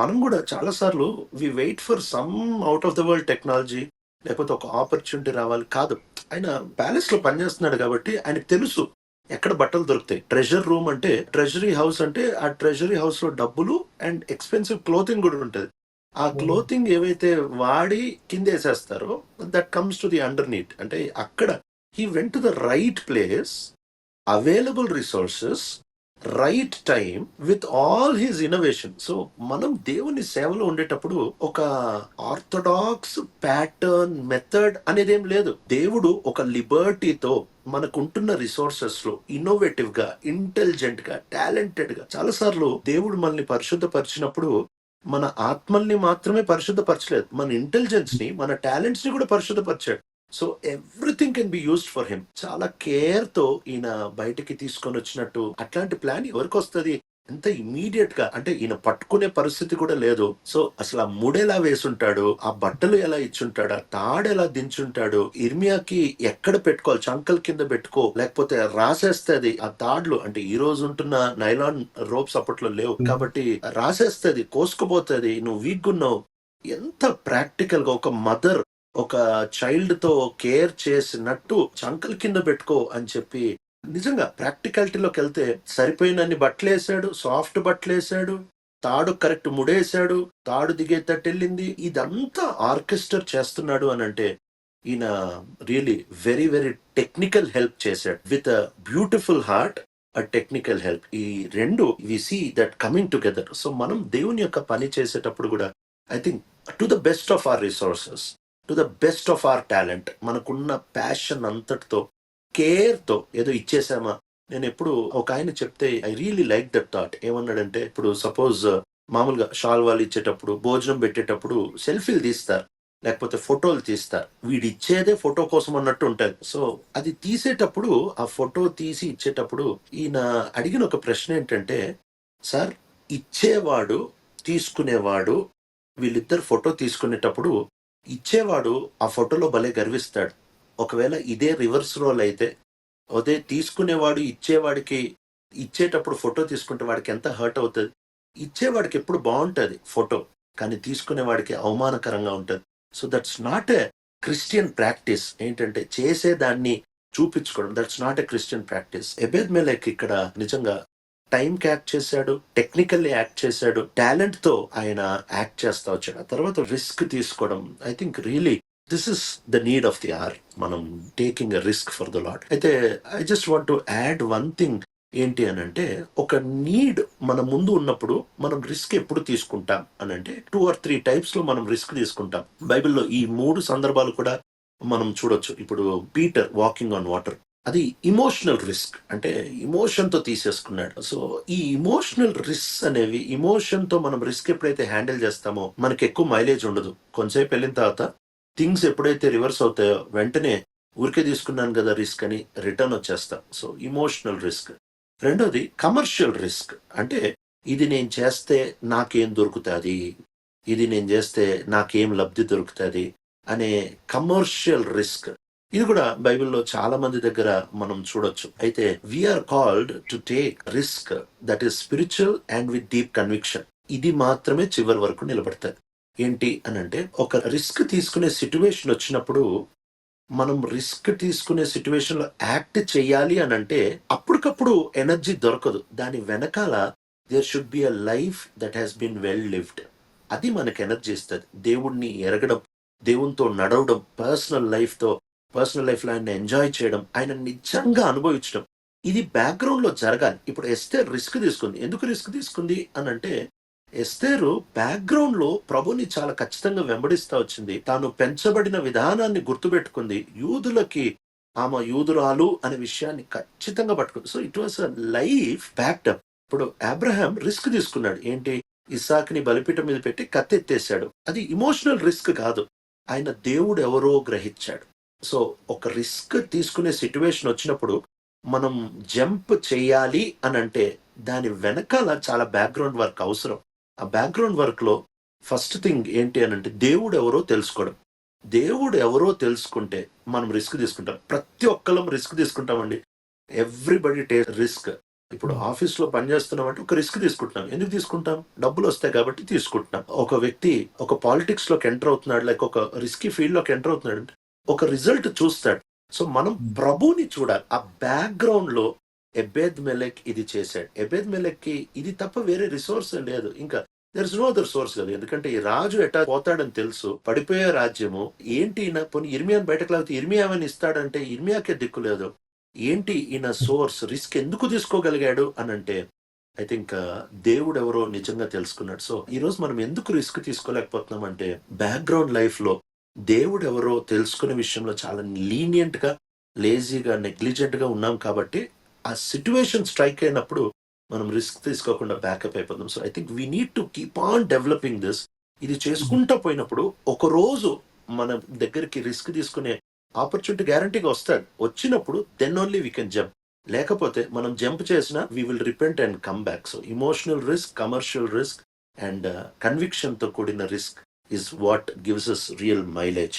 మనం కూడా చాలా సార్లు we wait for some out of the world technology లేకపోతే ఒక ఆపర్చునిటీ రావాలి. కాదు. ఆయన ప్యాలెస్లో పనిచేస్తున్నాడు కాబట్టి ఆయనకు తెలుసు ఎక్కడ బట్టలు దొరుకుతాయి. ట్రెజర్ రూమ్ అంటే ట్రెజరీ హౌస్ అంటే ఆ ట్రెజరీ హౌస్లో డబ్బులు అండ్ ఎక్స్పెన్సివ్ క్లోతింగ్ కూడా ఉంటుంది. ఆ క్లోతింగ్ ఏవైతే వాడి కింద వేసేస్తారో that comes to the underneath అంటే అక్కడ he went to the right place available resources right time with all his innovation so మనం దేవుని సేవలో ఉండేటప్పుడు ఒక ఆర్థడాక్స్ ప్యాటర్న్ మెథడ్ అనేది ఏం లేదు. దేవుడు ఒక లిబర్టీతో మనకుంటున్న రిసోర్సెస్లో ఇన్నోవేటివ్గా ఇంటెలిజెంట్గా టాలెంటెడ్గా చాలా సార్లు దేవుడు మనల్ని పరిశుద్ధపరిచినప్పుడు మన ఆత్మల్ని మాత్రమే పరిశుద్ధపరచలేదు. మన ఇంటెలిజెన్స్ని మన టాలెంట్స్ని కూడా పరిశుద్ధపరిచాడు. So everything can be used for him చాలా కేర్తో ఈయన బయటికి తీసుకొని వచ్చినట్టు అట్లాంటి ప్లాన్ ఎవరికి వస్తుంది? ఎంత ఇమీడియట్గా అంటే ఈయన పట్టుకునే పరిస్థితి కూడా లేదు. సో అసలు ఆ ముడెలా వేసుంటాడు? ఆ బట్టలు ఎలా ఇచ్చుంటాడు? ఆ తాడు ఎలా దించుంటాడు? ఇర్మియాకి ఎక్కడ పెట్టుకోవాలి? చంకల్ కింద పెట్టుకో లేకపోతే రాసేస్తుంది ఆ తాడ్లు. అంటే ఈ రోజు ఉంటున్న నైలాన్ రోప్స్ అప్పట్లో లేవు. కాబట్టి రాసేస్తుంది కోసుకుపోతుంది నువ్వు వీక్ ఉన్నావు. ఎంత ప్రాక్టికల్గా ఒక మదర్ ఒక చైల్డ్తో కేర్ చేసినట్టు చంకల కింద పెట్టుకో అని చెప్పి నిజంగా ప్రాక్టికాలిటీలోకి వెళ్తే సరిపోయినన్ని బట్టలు వేసాడు సాఫ్ట్ బట్టలు వేసాడు తాడు కరెక్ట్ ముడేశాడు తాడు దిగేటట్టు వెళ్ళింది ఇదంతా ఆర్కెస్టర్ చేస్తున్నాడు అని అంటే ఈయన really very very technical help చేశాడు. With a beautiful heart a technical help. ఈ రెండు we see that coming together. So మనం దేవుని యొక్క పని చేసేటప్పుడు కూడా I think to the best of our resources. To the best of our talent మనకున్న ప్యాషన్ అంతటితో కేర్తో ఏదో ఇచ్చేసామా? నేను ఎప్పుడు ఒక ఆయన చెప్తే I really like that thought ఏమన్నాడంటే ఇప్పుడు సపోజ్ uh, మామూలుగా షాల్వాలు ఇచ్చేటప్పుడు భోజనం పెట్టేటప్పుడు సెల్ఫీలు తీస్తారు లేకపోతే ఫోటోలు తీస్తారు. వీడు ఇచ్చేదే ఫోటో కోసం అన్నట్టు ఉంటుంది సో అది తీసేటప్పుడు ఆ ఫోటో తీసి ఇచ్చేటప్పుడు ఈయన అడిగిన ఒక ప్రశ్న ఏంటంటే సార్ ఇచ్చేవాడు తీసుకునేవాడు వీళ్ళిద్దరు ఫోటో తీసుకునేటప్పుడు ఇచ్చేవాడు ఆ ఫోటోలో భలే గర్విస్తాడు. ఒకవేళ ఇదే రివర్స్ రోల్ అయితే అదే తీసుకునేవాడు ఇచ్చేవాడికి ఇచ్చేటప్పుడు ఫోటో తీసుకుంటే వాడికి ఎంత హర్ట్ అవుతుంది? ఇచ్చేవాడికి ఎప్పుడు బాగుంటుంది ఫోటో కానీ తీసుకునేవాడికి అవమానకరంగా ఉంటుంది. So that's not a Christian practice. ఏంటంటే చేసేదాన్ని చూపించుకోవడం that's not a Christian practice. Ebed Melech ఇక్కడ నిజంగా టైంకి యాక్ట్ చేశాడు టెక్నికల్లీ యాక్ట్ చేశాడు టాలెంట్తో ఆయన యాక్ట్ చేస్తా వచ్చాడు. ఆ తర్వాత రిస్క్ తీసుకోవడం I think really this is the need of the our మనం taking a risk for the lot అయితే I just want to add one thing ఏంటి అని అంటే ఒక నీడ్ మన ముందు ఉన్నప్పుడు మనం రిస్క్ ఎప్పుడు తీసుకుంటాం అని అంటే టూ ఆర్ త్రీ టైప్స్లో మనం రిస్క్ తీసుకుంటాం. బైబిల్లో ఈ మూడు సందర్భాలు కూడా మనం చూడొచ్చు. ఇప్పుడు పీటర్ వాకింగ్ ఆన్ వాటర్ అది ఇమోషనల్ రిస్క్ అంటే ఇమోషన్తో తీసేసుకున్నాడు. సో ఈ ఇమోషనల్ రిస్క్ అనేవి ఇమోషన్తో మనం రిస్క్ ఎప్పుడైతే హ్యాండిల్ చేస్తామో మనకి ఎక్కువ మైలేజ్ ఉండదు. కొంతసేపు వెళ్ళిన తర్వాత థింగ్స్ ఎప్పుడైతే రివర్స్ అవుతాయో వెంటనే ఊరికే తీసుకున్నాను కదా రిస్క్ అని రిటర్న్ వచ్చేస్తాం. సో ఇమోషనల్ రిస్క్ రెండోది కమర్షియల్ రిస్క్ అంటే ఇది నేను చేస్తే నాకేం దొరుకుతుంది? ఇది నేను చేస్తే నాకేం లబ్ధి దొరుకుతుంది? అనే కమర్షియల్ రిస్క్ ఇది కూడా బైబిల్లో చాలా మంది దగ్గర మనం చూడొచ్చు. అయితే we're called to take risk that is spiritual and with deep conviction ఇది మాత్రమే చివరి వరకు నిలబడుతుంది ఏంటి అని అంటే ఒక రిస్క్ తీసుకునే సిచ్యువేషన్ వచ్చినప్పుడు మనం రిస్క్ తీసుకునే సిచ్యువేషన్లో యాక్ట్ చేయాలి అని అంటే అప్పటికప్పుడు ఎనర్జీ దొరకదు. దాని వెనకాల there should be a life that has been well lived అది మనకి ఎనర్జీ ఇస్తుంది. దేవుణ్ణి ఎరగడం దేవునితో నడవడం పర్సనల్ లైఫ్తో పర్సనల్ లైఫ్లో ఆయన ఎంజాయ్ చేయడం ఆయన నిజంగా అనుభవించడం ఇది బ్యాక్గ్రౌండ్లో జరగాలి. ఇప్పుడు ఎస్తేర్ రిస్క్ తీసుకుంది. ఎందుకు రిస్క్ తీసుకుంది? అని అంటే ఎస్తేరు బ్యాక్గ్రౌండ్లో ప్రభుని చాలా ఖచ్చితంగా వెంబడిస్తా వచ్చింది. తాను పెంచబడిన విధానాన్ని గుర్తుపెట్టుకుంది. యూదులకి ఆమె యూదురాలు అనే విషయాన్ని ఖచ్చితంగా పట్టుకుంది. So it was a life backed up ఇప్పుడు అబ్రహాం రిస్క్ తీసుకున్నాడు. ఏంటి? ఇసాక్ని బలిపీఠం మీద పెట్టి కత్తెత్తేసాడు అది ఇమోషనల్ రిస్క్ కాదు. ఆయన దేవుడు ఎవరో గ్రహించాడు. సో ఒక రిస్క్ తీసుకునే సిచ్యువేషన్ వచ్చినప్పుడు మనం జంప్ చేయాలి అని అంటే దాని వెనకాల చాలా బ్యాక్గ్రౌండ్ వర్క్ అవసరం. ఆ బ్యాక్గ్రౌండ్ వర్క్లో ఫస్ట్ థింగ్ ఏంటి అని అంటే దేవుడు ఎవరో తెలుసుకోవడం. దేవుడు ఎవరో తెలుసుకుంటే మనం రిస్క్ తీసుకుంటాం. ప్రతి ఒక్కళ్ళం రిస్క్ తీసుకుంటామండి. ఎవ్రీబడి టే రిస్క్. ఇప్పుడు ఆఫీస్లో పనిచేస్తున్నాం అంటే ఒక రిస్క్ తీసుకుంటున్నాం. ఎందుకు తీసుకుంటాం? డబ్బులు వస్తాయి కాబట్టి తీసుకుంటున్నాం. ఒక వ్యక్తి ఒక పాలిటిక్స్లోకి ఎంటర్ అవుతున్నాడు లైక్ ఒక రిస్కీ ఫీల్డ్లోకి ఎంటర్ అవుతున్నాడు అంటే ఒక రిజల్ట్ చూస్తాడు. సో మనం ప్రభుని చూడాలి. ఆ బ్యాక్గ్రౌండ్లో ఎబేద్ మెలెక్ ఇది చేశాడు. ఎబేద్ మెలెక్కి ఇది తప్ప వేరే రిసోర్స్ లేదు. ఇంకా there is no other source కదా. ఎందుకంటే ఈ రాజు ఎటా పోతాడని తెలుసు. పడిపోయే రాజ్యము ఏంటి ఈయన? పోనీ ఇర్మియాని బయటకు లాగితే ఇర్మియా అని ఇస్తాడంటే ఇర్మియాకే దిక్కు లేదు. ఏంటి ఈయన సోర్స్? రిస్క్ ఎందుకు తీసుకోగలిగాడు అని అంటే ఐ థింక్ దేవుడు ఎవరో నిజంగా తెలుసుకున్నాడు. సో ఈ రోజు మనం ఎందుకు రిస్క్ తీసుకోలేకపోతున్నాం అంటే బ్యాక్గ్రౌండ్ లైఫ్లో దేవుడు ఎవరో తెలుసుకునే విషయంలో చాలా లీనియంట్గా లేజీగా నెగ్లిజెంట్గా ఉన్నాం కాబట్టి ఆ సిచ్యువేషన్ స్ట్రైక్ అయినప్పుడు మనం రిస్క్ తీసుకోకుండా బ్యాకప్ అయిపోతాం. So I think we need to keep on developing this ఇది చేసుకుంటూ పోయినప్పుడు ఒక రోజు మన దగ్గరికి రిస్క్ తీసుకునే ఆపర్చునిటీ గ్యారంటీగా వస్తాడు. వచ్చినప్పుడు then only we can jump లేకపోతే మనం జంప్ చేసినా we will repent and come back so emotional risk commercial risk and కన్విక్షన్తో కూడిన risk is what gives us real mileage